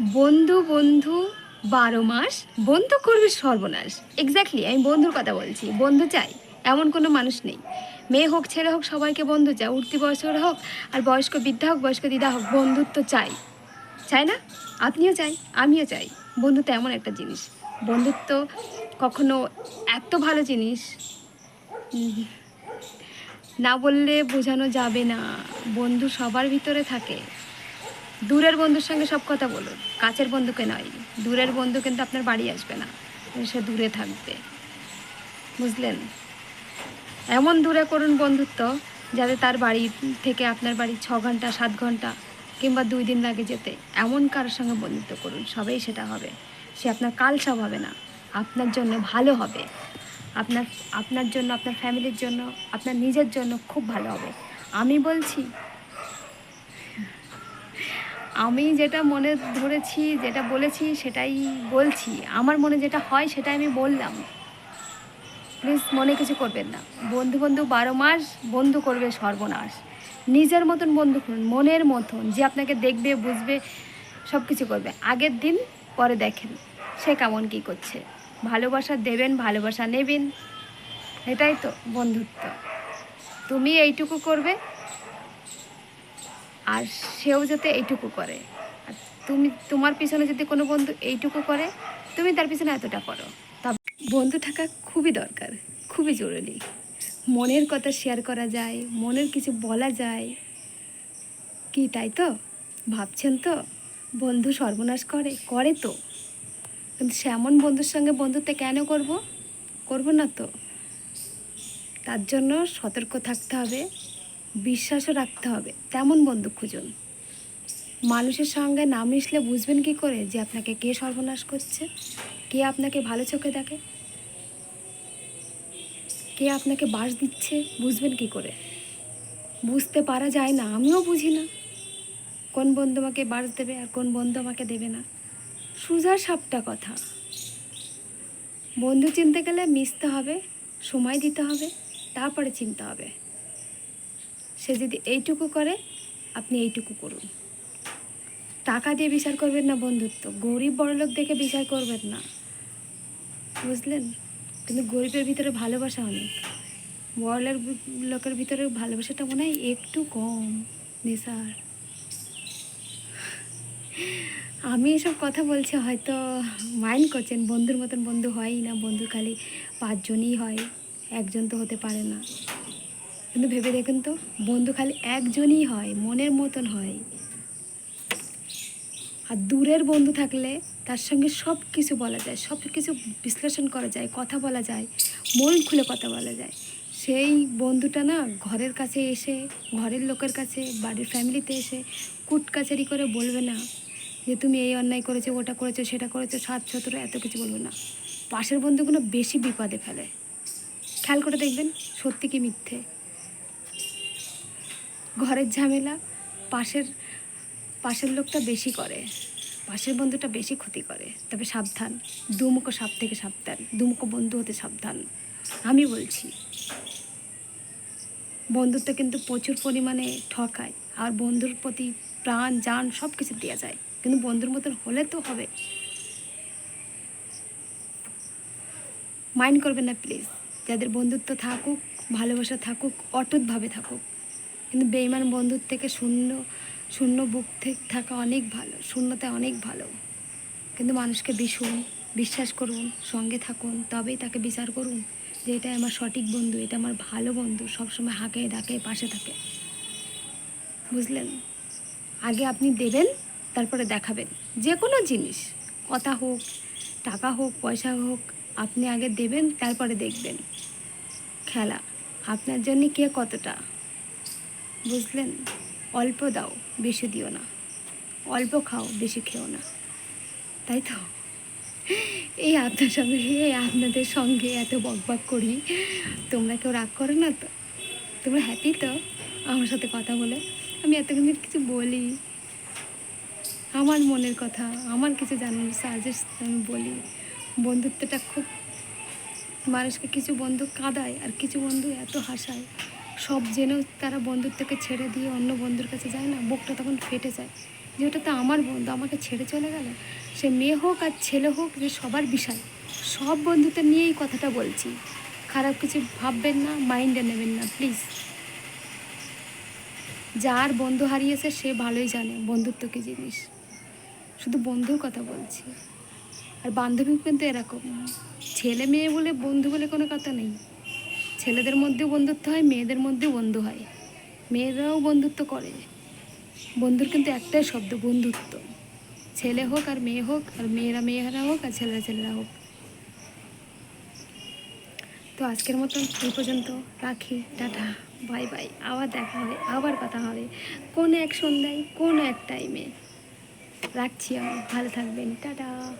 বন্ধু বন্ধু, বারো মাস, বন্ধু করবে সর্বনাশ। এক্স্যাক্টলি আমি বন্ধুর কথা বলছি। বন্ধু চাই, এমন কোনো মানুষ নেই। মেয়ে হোক, ছেলে হোক, সবাইকে বন্ধু চাই। উঠতি বয়স্করা হোক, আর বয়স্ক বৃদ্ধা হোক, বয়স্ক দিদা হোক, বন্ধুত্ব চাই। চাই না? আপনিও চাই, আমিও চাই। বন্ধুত্ব এমন একটা জিনিস। বন্ধুত্ব কখনো এত ভালো জিনিস না বললে বোঝানো যাবে না। বন্ধু সবার ভিতরে থাকে। দূরের বন্ধুর সঙ্গে সব কথা বলুন। কাছের বন্ধুকে নয়, দূরের বন্ধু কিন্তু আপনার বাড়ি আসবে না। সে দূরে থাকবে। বুঝলেন? এমন দূরে করুন বন্ধুত্ব যাতে তার বাড়ি থেকে আপনার বাড়ি ছ ঘণ্টা, সাত ঘণ্টা কিংবা দুই দিন লাগে যেতে। এমন কারোর সঙ্গে বন্ধুত্ব করুন, সবেই সেটা হবে। সে আপনার কাল সব হবে না, আপনার জন্য ভালো হবে। আপনার আপনার জন্য, আপনার ফ্যামিলির জন্য, আপনার নিজের জন্য খুব ভালো হবে। আমি বলছি আমি যেটা মনে ধরেছি, যেটা বলেছি সেটাই বলছি। আমার মনে যেটা হয় সেটাই আমি বললাম। প্লিজ মনে কিছু করবেন না। বন্ধু বন্ধু বারো মাস, বন্ধু করবে সর্বনাশ। নিজের মতন বন্ধু করুন, মনের মতন। যে আপনাকে দেখবে, বুঝবে সব কিছু করবে। আগের দিন, পরে দেখেন সে কেমন কী করছে। ভালোবাসা দেবেন, ভালোবাসা নেবেন। এটাই তো বন্ধুত্ব। তুমি এইটুকু করবে আর সেও যাতে এইটুকু করে। আর তুমি, তোমার পিছনে যদি কোনো বন্ধু এইটুকু করে, তুমি তার পিছনে এতটা করো। তা বন্ধু থাকা খুবই দরকার, খুবই জরুরি। মনের কথা শেয়ার করা যায়, মনের কিছু বলা যায়। কি তাই তো? ভাবছেন তো? বন্ধু সর্বনাশ করে করে তো। কিন্তু সেমন বন্ধুর সঙ্গে বন্ধুত্ব কেন করব? করব না তো। তার জন্য সতর্ক থাকতে হবে। বিশ্বাসও রাখতে হবে। তেমন বন্ধু খুঁজুন। মানুষের সঙ্গে না মিশলে বুঝবেন কি করে যে আপনাকে কে সর্বনাশ করছে? কে আপনাকে ভালো চোখে দেখে? কে আপনাকে বাস দিচ্ছে? বুঝবেন কি করে? বুঝতে পারা যায় না, আমিও বুঝি না। কোন বন্ধু আমাকে বাস দেবে আর কোন বন্ধু আমাকে দেবে না? সুজা সাপটা কথা। বন্ধু চিনতে গেলে মিশতে হবে, সময় দিতে হবে, তারপরে চিনতে হবে। সে যদি এইটুকু করে, আপনি এইটুকু করুন। টাকা দিয়ে বিচার করবেন না বন্ধুত্ব। গরিব বড়লোক দেখে বিচার করবেন না। বুঝলেন? কিন্তু গরিবের ভিতরে ভালোবাসা অনেক। বড়লোক লোকের ভিতরে ভালোবাসাটা মনে হয় একটু কম নেশার আমি এসব কথা বলছি, হয়তো মাইন্ড করছেন। বন্ধুর মতন বন্ধু হয়ই না। বন্ধু খালি পাঁচজনই হয়। একজন তো হতে পারে না। কিন্তু ভেবে দেখুন তো, বন্ধু খালি একজনই হয়, মনের মতন হয়। আর দূরের বন্ধু থাকলে তার সঙ্গে সব কিছু বলা যায় সব কিছু বিশ্লেষণ করা যায়, কথা বলা যায়, মন খুলে কথা বলা যায়। সেই বন্ধুটা না ঘরের কাছে এসে, ঘরের লোকের কাছে, বাড়ির ফ্যামিলিতে এসে কুট কাচারি করে বলবে না যে তুমি এই অন্যায় করেছ, ওটা করেছ, সেটা করেছ, সাত ছতরা এত কিছু বলবে না। পাশের বন্ধুগুলো বেশি বিপদে ফেলে। খেয়াল করে দেখবেন, সত্যি কি মিথ্যে? ঘরের ঝামেলা, পাশের পাশের লোকটা বেশি করে, পাশের বন্ধুটা বেশি ক্ষতি করে, তবে সাবধান, দুমুখো সাপ থেকে সাবধান, দুমুখো বন্ধু হতে সাবধান, আমি বলছি। বন্ধুত্ব কিন্তু প্রচুর পরিমাণে ঠকায়, আর বন্ধুর প্রতি প্রাণ যান সব কিছু দেওয়া যায়, কিন্তু বন্ধুর মতন হলে তো হবে। মাইন্ড করবেন না, প্লিজ। যাদের বন্ধুত্ব থাকুক, ভালোবাসা থাকুক, অটুটভাবে থাকুক কিন্তু বেইমান বন্ধুর থেকে শূন্য শূন্য বুক থেকে থাকা অনেক ভালো শূন্যতা অনেক ভালো। কিন্তু মানুষকে ভীষণ বিশ্বাস করুন, সঙ্গে থাকুন, তবেই তাকে বিচার করুন যে এটা আমার সঠিক বন্ধু, এটা আমার ভালো বন্ধু, সবসময় হাঁকে ডাকে পাশে থাকে। বুঝলেন? আগে আপনি দেবেন, তারপরে দেখাবেন। যে কোনো জিনিস, কথা হোক, টাকা হোক, পয়সা হোক, আপনি আগে দেবেন, তারপরে দেখবেন। খেলা, আপনার জন্য কে কতটা? বুঝলেন? অল্প দাও, বেশি দিও না। অল্প খাও, বেশি খেও না। তাই তো? এই আপনার সঙ্গে, এই আপনাদের সঙ্গে এত বকবক করি। তোমরা কেউ রাগ করো না তো? তোমরা হ্যাপি তো? আমার সাথে কথা বলে। আমি এত কিন্তু কিছু বলি। আমার মনের কথা, আমার কিছু জানার সাজেস্ট আমি বলি। বন্ধুত্বটা খুব মানুষকে কিছু বন্ধু কাঁদায় আর কিছু বন্ধু এত হাসায়। সব জেনেও তারা বন্ধুত্বকে ছেড়ে দিয়ে অন্য বন্ধুর কাছে যায় না, বুকটা তখন ফেটে যায়। যে ওটা তো আমার বন্ধু, আমাকে ছেড়ে চলে গেল। সে মেয়ে হোক আর ছেলে হোক যে সবার বিষয়। সব বন্ধুতে নিয়েই কথাটা বলছি। খারাপ কিছু ভাববেন না, মাইন্ডে নেবেন না, প্লিজ। যার বন্ধু হারিয়েছে, সে ভালোই জানে বন্ধুত্ব কী জিনিস। শুধু বন্ধুর কথা বলছি। আর বান্ধবী কিন্তু এরকম ছেলে মেয়ে বলে বন্ধু বলে কোনো কথা নেই। ছেলেদের মধ্যেও বন্ধুত্ব হয়, মেয়েদের মধ্যেও বন্ধু হয়। মেয়েরাও বন্ধুত্ব করে। বন্ধুর কিন্তু একটাই শব্দ, বন্ধুত্ব। ছেলে হোক আর মেয়ে হোক, আর মেয়েরা মেয়েরা হোক আর ছেলেরা ছেলেরা হোক। তো আজকের মতন এই পর্যন্ত রাখি। Tata, bye bye. আবার দেখা হবে, আবার কথা হবে। কোন এক সন্ধ্যায়, কোন এক টাইমে রাখছি আমি। ভালো থাকবেন। টাটা।